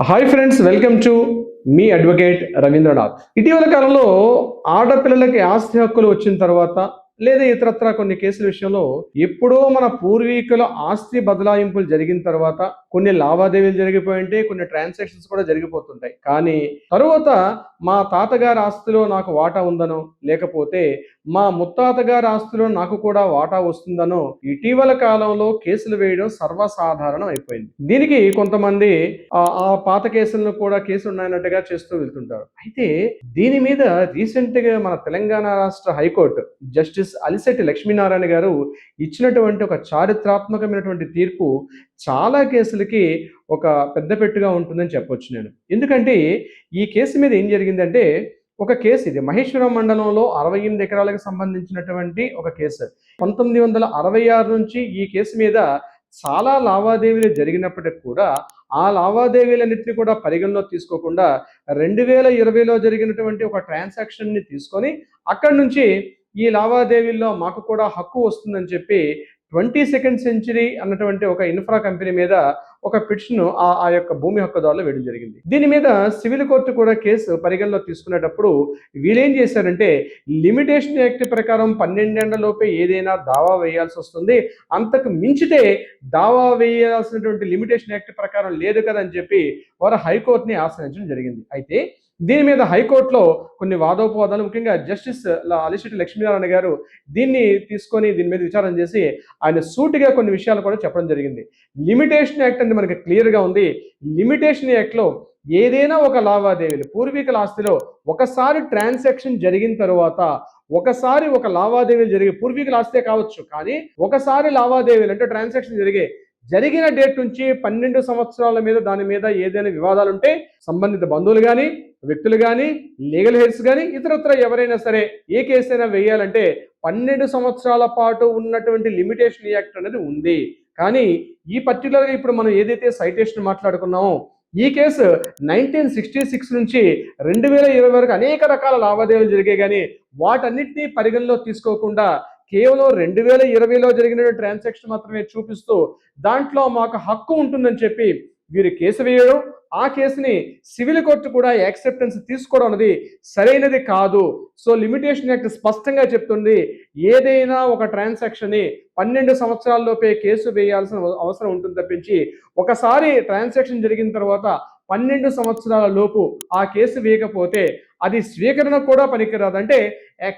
Hi friends welcome to మీ advocate Ravindranath ఇటీవల కాలంలో ఆడపిల్లలకి ఆస్తి హక్కులు వచ్చిన తర్వాత లేదా ఇతరత్ర కొన్ని కేసుల విషయంలో ఎప్పుడో మన పూర్వీకుల ఆస్తి బదలాయింపులు జరిగిన తర్వాత కొన్ని లావాదేవీలు జరిగిపోయి ఉంటాయి కొన్ని ట్రాన్సాక్షన్స్ కూడా జరిగిపోతుంటాయి. కానీ తరువాత మా తాతగారి ఆస్తిలో నాకు వాటా ఉందనో లేకపోతే మా ముత్తాతగారి ఆస్తిలో నాకు కూడా వాటా వస్తుందనో ఇటీవల కాలంలో కేసులు వేయడం సర్వసాధారణం అయిపోయింది. దీనికి కొంతమంది ఆ పాత కేసులను కూడా కేసులు ఉన్నాయన్నట్టుగా చేస్తూ వెళ్తుంటారు. అయితే దీని మీద రీసెంట్గా మన తెలంగాణ రాష్ట్ర హైకోర్టు జస్టిస్ అలిశెట్టి లక్ష్మీనారాయణ గారు ఇచ్చినటువంటి ఒక చారిత్రాత్మకమైనటువంటి తీర్పు చాలా కేసులకి ఒక పెద్దపెట్టుగా ఉంటుందని చెప్పొచ్చు నేను. ఎందుకంటే ఈ కేసు మీద ఏం జరిగిందంటే ఒక కేసు ఇది. మహేశ్వరం మండలంలో అరవై ఎనిమిది ఎకరాలకు సంబంధించినటువంటి ఒక కేసు. పంతొమ్మిది వందల అరవై ఆరు నుంచి ఈ కేసు మీద చాలా లావాదేవీలు జరిగినప్పటికి కూడా ఆ లావాదేవీలన్నింటినీ కూడా పరిగణలో తీసుకోకుండా రెండు వేల ఇరవైలో జరిగినటువంటి ఒక ట్రాన్సాక్షన్ని తీసుకొని అక్కడి నుంచి ఈ లావాదేవీల్లో మాకు కూడా హక్కు వస్తుందని చెప్పి ట్వంటీ సెకండ్ సెంచరీ అన్నటువంటి ఒక ఇన్ఫ్రా కంపెనీ మీద ఒక పిటిషన్ ఆ ఆ యొక్క భూమి హక్కుదారులు వేయడం జరిగింది. దీని మీద సివిల్ కోర్టు కూడా కేసు పరిగణలో తీసుకునేటప్పుడు వీళ్ళేం చేశారంటే లిమిటేషన్ యాక్ట్ ప్రకారం పన్నెండేళ్ళలోపే ఏదైనా దావా వేయాల్సి వస్తుంది. అంతకు మించితే దావా వేయాల్సినటువంటి లిమిటేషన్ యాక్ట్ ప్రకారం లేదు కదా అని చెప్పి వారు హైకోర్టుని ఆశ్రయించడం జరిగింది. అయితే దీని మీద హైకోర్టులో కొన్ని వాదోపవాదాలు ముఖ్యంగా జస్టిస్ ల- అలిశెట్టి లక్ష్మీనారాయణ గారు దీన్ని తీసుకొని దీని మీద విచారణ చేసి ఆయన సూటిగా కొన్ని విషయాలు కూడా చెప్పడం జరిగింది. లిమిటేషన్ యాక్ట్ అనేది మనకి క్లియర్గా ఉంది. లిమిటేషన్ యాక్ట్లో ఏదైనా ఒక లావాదేవీలు పూర్వీకుల ఆస్తిలో ఒకసారి ట్రాన్సాక్షన్ జరిగిన తర్వాత ఒకసారి ఒక లావాదేవీలు జరిగే పూర్వీకుల ఆస్తే కావచ్చు. కానీ ఒకసారి లావాదేవీలు అంటే ట్రాన్సాక్షన్ జరిగే జరిగిన డేట్ నుంచి పన్నెండు సంవత్సరాల మీద దాని మీద ఏదైనా వివాదాలు ఉంటే సంబంధిత బంధువులు కానీ వ్యక్తులు కానీ లీగల్ హెడ్స్ కానీ ఇతరత్ర ఎవరైనా సరే ఏ కేసు అయినా వేయాలంటే పన్నెండు సంవత్సరాల పాటు ఉన్నటువంటి లిమిటేషన్ యాక్ట్ అనేది ఉంది. కానీ ఈ పర్టికులర్గా ఇప్పుడు మనం ఏదైతే సైటేషన్ మాట్లాడుకున్నామో ఈ కేసు నైన్టీన్ సిక్స్టీ సిక్స్ నుంచి రెండు వేల ఇరవై వరకు అనేక రకాల లావాదేవీలు జరిగాయి కానీ వాటన్నిటినీ పరిగణలో తీసుకోకుండా కేవలం రెండు వేల ఇరవైలో జరిగిన ట్రాన్సాక్షన్ మాత్రమే చూపిస్తూ దాంట్లో మాకు హక్కు ఉంటుందని చెప్పి వీరు కేసు వేయడం ఆ కేసుని సివిల్ కోర్టు కూడా యాక్సెప్టెన్స్ తీసుకోవడం అనేది సరైనది కాదు. సో లిమిటేషన్ యాక్ట్ స్పష్టంగా చెప్తుంది ఏదైనా ఒక ట్రాన్సాక్షన్ని పన్నెండు సంవత్సరాల్లోపే కేసు వేయాల్సిన అవసరం ఉంటుంది తప్పించి ఒకసారి ట్రాన్సాక్షన్ జరిగిన తర్వాత పన్నెండు సంవత్సరాల లోపు ఆ కేసు వేయకపోతే అది స్వీకరణ కూడా పనికిరాదు. అంటే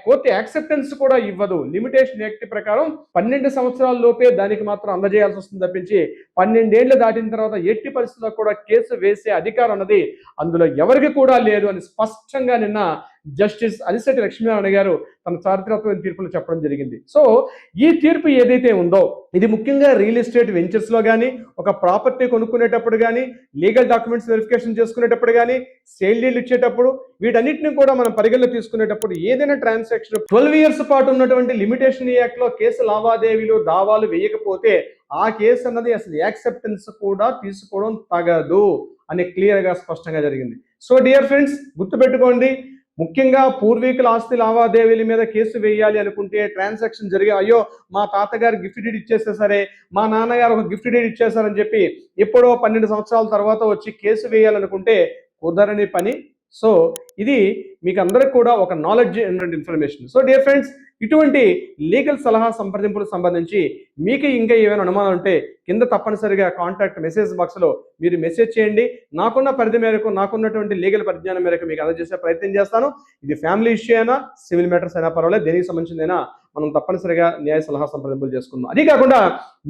కోర్టు యాక్సెప్టెన్స్ కూడా ఇవ్వదు. లిమిటేషన్ యాక్ట్ ప్రకారం పన్నెండు సంవత్సరాల లోపే దానికి మాత్రం అందజేయాల్సి వస్తుంది తప్పించి పన్నెండేళ్ళు దాటిన తర్వాత ఎట్టి పరిస్థితుల్లో కూడా కేసు వేసే అధికారం అన్నది అందులో ఎవరికి కూడా లేదు అని స్పష్టంగా నిన్న జస్టిస్ అలిశెట్టి లక్ష్మీనారాయణ గారు తన చారిత్రాత్మక తీర్పులు చెప్పడం జరిగింది. సో ఈ తీర్పు ఏదైతే ఉందో ఇది ముఖ్యంగా రియల్ ఎస్టేట్ వెంచర్స్లో కానీ ఒక ప్రాపర్టీ కొనుక్కునేటప్పుడు కానీ లీగల్ డాక్యుమెంట్స్ వెరిఫికేషన్ చేసుకునేటప్పుడు కానీ సేల్ డీల్ ఇచ్చేటప్పుడు వీటన్నిటిని కూడా మనం పరిగణలో తీసుకునేటప్పుడు ఏదైనా ట్రాన్సాక్షన్ ట్వెల్వ్ ఇయర్స్ పాటు ఉన్నటువంటి లిమిటేషన్ యాక్ట్లో కేసు లావాదేవీలు దావాలు వేయకపోతే ఆ కేసు అన్నది అసలు యాక్సెప్టెన్స్ కూడా తీసుకోవడం తగదు అని క్లియర్గా స్పష్టంగా జరిగింది. సో డియర్ ఫ్రెండ్స్ గుర్తుపెట్టుకోండి ముఖ్యంగా పూర్వీకుల ఆస్తి లావాదేవీల మీద కేసు వేయాలి అనుకుంటే ట్రాన్సాక్షన్ జరిగే అయ్యో మా తాతగారు గిఫ్ట్ డీడ్ ఇచ్చేస్తే సరే మా నాన్నగారు ఒక గిఫ్ట్ డీడ్ ఇచ్చేసారని చెప్పి ఎప్పుడో పన్నెండు సంవత్సరాల తర్వాత వచ్చి కేసు వేయాలనుకుంటే కుదరని పని సో ఇది మీకు అందరికి కూడా ఒక knowledge information so dear friends ఇటువంటి లీగల్ సలహా సంప్రదింపులకు సంబంధించి మీకు ఇంకా ఏమైనా అనుమానం ఉంటే కింద తప్పనిసరిగా కాంటాక్ట్ మెసేజ్ బాక్స్లో మీరు మెసేజ్ చేయండి. నాకున్న పరిధి మేరకు నాకున్నటువంటి లీగల్ పరిజ్ఞానం మేరకు మీకు అందజేసే ప్రయత్నం చేస్తాను. ఇది ఫ్యామిలీ ఇష్యూ అయినా సివిల్ మ్యాటర్స్ అయినా పర్వాలేదు. దేనికి సంబంధించిందైనా మనం తప్పనిసరిగా న్యాయ సలహా సంప్రదింపులు చేసుకుందాం. అదే కాకుండా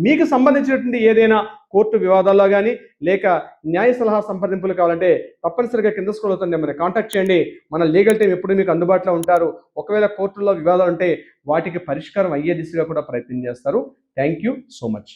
మీకు సంబంధించినటువంటి ఏదైనా కోర్టు వివాదాల్లో కానీ లేక న్యాయ సలహా సంప్రదింపులు కావాలంటే తప్పనిసరిగా కింద స్కూల్ అవుతుంది కాంటాక్ట్ చేయండి. మన లీగల్ టీం ఎప్పుడు మీకు అందుబాటులో ఉంటారు. ఒకవేళ కోర్టుల్లో వివాదాలు ఉంటే వాటికి పరిష్కారం అయ్యే దిశగా కూడా ప్రయత్నం చేస్తారు. Thank you so much.